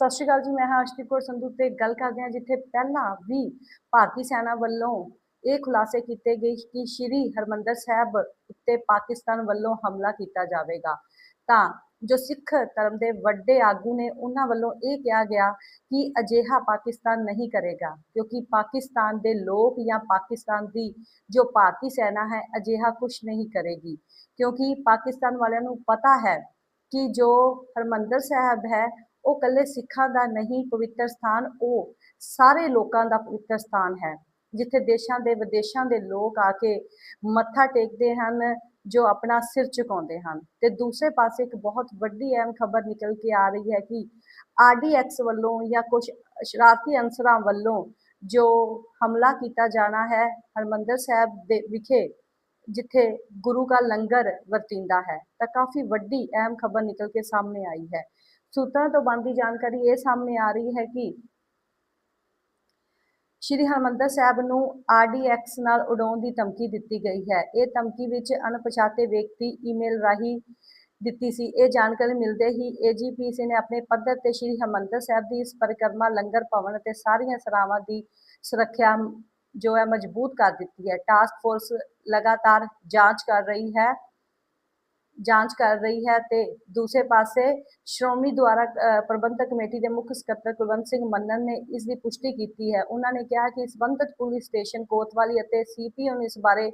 ਸਤਿ ਸ਼੍ਰੀ ਅਕਾਲ ਜੀ, ਮੈਂ ਹਾਂ ਅਰਸ਼ਦੀਪ ਕੌਰ ਸੰਧੂ ਤੇ ਗੱਲ ਕਰਦੇ ਹਾਂ ਜਿੱਥੇ ਪਹਿਲਾਂ ਵੀ ਭਾਰਤੀ ਸੈਨਾ ਵੱਲੋਂ ਇਹ ਖੁਲਾਸੇ ਕੀਤੇ ਗਏ ਕਿ ਸ਼੍ਰੀ ਹਰਮੰਦਰ ਸਾਹਿਬ ਉੱਤੇ ਪਾਕਿਸਤਾਨ ਵੱਲੋਂ ਹਮਲਾ ਕੀਤਾ ਜਾਵੇਗਾ। ਤਾਂ ਜੋ ਸਿੱਖ ਧਰਮ ਦੇ ਵੱਡੇ ਆਗੂ ਨੇ ਉਹਨਾਂ ਵੱਲੋਂ ਇਹ ਕਿਹਾ ਗਿਆ ਕਿ ਅਜਿਹਾ ਪਾਕਿਸਤਾਨ ਨਹੀਂ ਕਰੇਗਾ, ਕਿਉਂਕਿ ਪਾਕਿਸਤਾਨ ਦੇ ਲੋਕ ਜਾਂ ਪਾਕਿਸਤਾਨ ਦੀ ਜੋ ਭਾਰਤੀ ਸੈਨਾ ਹੈ ਅਜਿਹਾ ਕੁਝ ਨਹੀਂ ਕਰੇਗੀ। ਕਿਉਂਕਿ ਪਾਕਿਸਤਾਨ ਵਾਲਿਆਂ ਨੂੰ ਪਤਾ ਹੈ ਕਿ ਜੋ ਹਰਮੰਦਰ ਸਾਹਿਬ ਹੈ ਉਹ ਇਕੱਲੇ ਸਿੱਖਾਂ ਦਾ ਨਹੀਂ, ਪਵਿੱਤਰ ਸਥਾਨ, ਉਹ ਸਾਰੇ ਲੋਕਾਂ ਦਾ ਪਵਿੱਤਰ ਸਥਾਨ ਹੈ। ਜਿੱਥੇ ਦੇਸ਼ਾਂ ਦੇ ਵਿਦੇਸ਼ਾਂ ਦੇ ਲੋਕ ਆ ਕੇ ਮੱਥਾ ਟੇਕਦੇ ਹਨ, ਜੋ ਆਪਣਾ ਸਿਰ ਝੁਕਾਉਂਦੇ ਹਨ। ਤੇ ਦੂਸਰੇ ਪਾਸੇ ਇੱਕ ਬਹੁਤ ਵੱਡੀ ਅਹਿਮ ਖਬਰ ਨਿਕਲ ਕੇ ਆ ਰਹੀ ਹੈ ਕਿ ਆਰਡੀਐਕਸ ਵੱਲੋਂ ਜਾਂ ਕੁਝ ਸ਼ਰਾਰਤੀ ਅਨਸਰਾਂ ਵੱਲੋਂ ਜੋ ਹਮਲਾ ਕੀਤਾ ਜਾਣਾ ਹੈ, ਹਰਮੰਦਰ ਸਾਹਿਬ ਦੇ ਵਿਖੇ, ਜਿੱਥੇ ਗੁਰੂ ਦਾ ਲੰਗਰ ਵਰਤਿੰਦਾ ਹੈ, ਤਾਂ ਕਾਫੀ ਵੱਡੀ ਅਹਿਮ ਖਬਰ ਨਿਕਲ ਕੇ ਸਾਹਮਣੇ ਆਈ ਹੈ। ਸੂਤਰਾਂ ਤੋਂ ਬਣਦੀ ਜਾਣਕਾਰੀ ਇਹ ਸਾਹਮਣੇ ਆ ਰਹੀ ਹੈ ਕਿ ਸ਼੍ਰੀ ਹਰਮੰਦਰ ਸਾਹਿਬ ਨੂੰ ਆਰਡੀਐਕਸ ਨਾਲ ਉਡਾਉਣ ਦੀ ਧਮਕੀ ਦਿੱਤੀ ਗਈ ਹੈ। ਇਹ ਧਮਕੀ ਵਿੱਚ ਅਣਪਛਾਤੇ ਵਿਅਕਤੀ ਈਮੇਲ ਰਾਹੀਂ ਦਿੱਤੀ ਸੀ। ਇਹ ਜਾਣਕਾਰੀ ਮਿਲਦੇ ਹੀ ਏਜੀਪੀਸੀ ਨੇ ਆਪਣੇ ਪੱਧਰ ਤੇ ਸ਼੍ਰੀ ਹਰਮੰਦਰ ਸਾਹਿਬ ਦੀ ਇਸ ਪਰਿਕਰਮਾ, ਲੰਗਰ ਭਵਨ ਅਤੇ ਸਾਰੀਆਂ ਸਰਾਵਾਂ ਦੀ ਸੁਰੱਖਿਆ ਜੋ ਹੈ ਮਜ਼ਬੂਤ ਕਰ ਦਿੱਤੀ ਹੈ। ਟਾਸਕ ਫੋਰਸ ਲਗਾਤਾਰ ਜਾਂਚ ਕਰ ਰਹੀ ਹੈ। ਜਾਂਚ ਕਰ ਰਹੀ ਹੈ ਤੇ ਦੂਸਰੇ ਪਾਸੇ ਸ਼੍ਰੋਮਣੀ ਦੁਆਰਾ ਪ੍ਰਬੰਧਕ ਕਮੇਟੀ ਦੇ ਮੁੱਖ ਸਕੱਤਰ ਕੁਲਵੰਤ ਸਿੰਘ ਮੰਨਨ ਨੇ ਇਸ ਦੀ ਪੁਸ਼ਟੀ ਕੀਤੀ ਹੈ। ਉਹਨਾਂ ਨੇ ਕਿਹਾ ਕਿ ਸਬੰਧਤ ਪੁਲਿਸ ਸਟੇਸ਼ਨ ਕੋਤਵਾਲੀ ਅਤੇ ਸੀਪੀਓ ਨੂੰ ਇਸ ਬਾਰੇ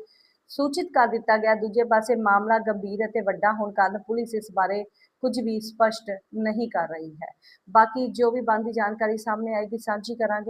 ਸੂਚਿਤ ਕਰ ਦਿੱਤਾ ਗਿਆ। ਦੂਜੇ ਪਾਸੇ ਮਾਮਲਾ ਗੰਭੀਰ ਅਤੇ ਵੱਡਾ ਹੋਣ ਕਾਰਨ ਪੁਲਿਸ ਇਸ ਬਾਰੇ ਕੁਝ ਵੀ ਸਪਸ਼ਟ ਨਹੀਂ ਕਰ ਰਹੀ ਹੈ। ਬਾਕੀ ਜੋ ਵੀ ਬਣਦੀ ਜਾਣਕਾਰੀ ਸਾਹਮਣੇ ਆਏਗੀ, ਸਾਂਝੀ ਕਰਾਂਗੇ।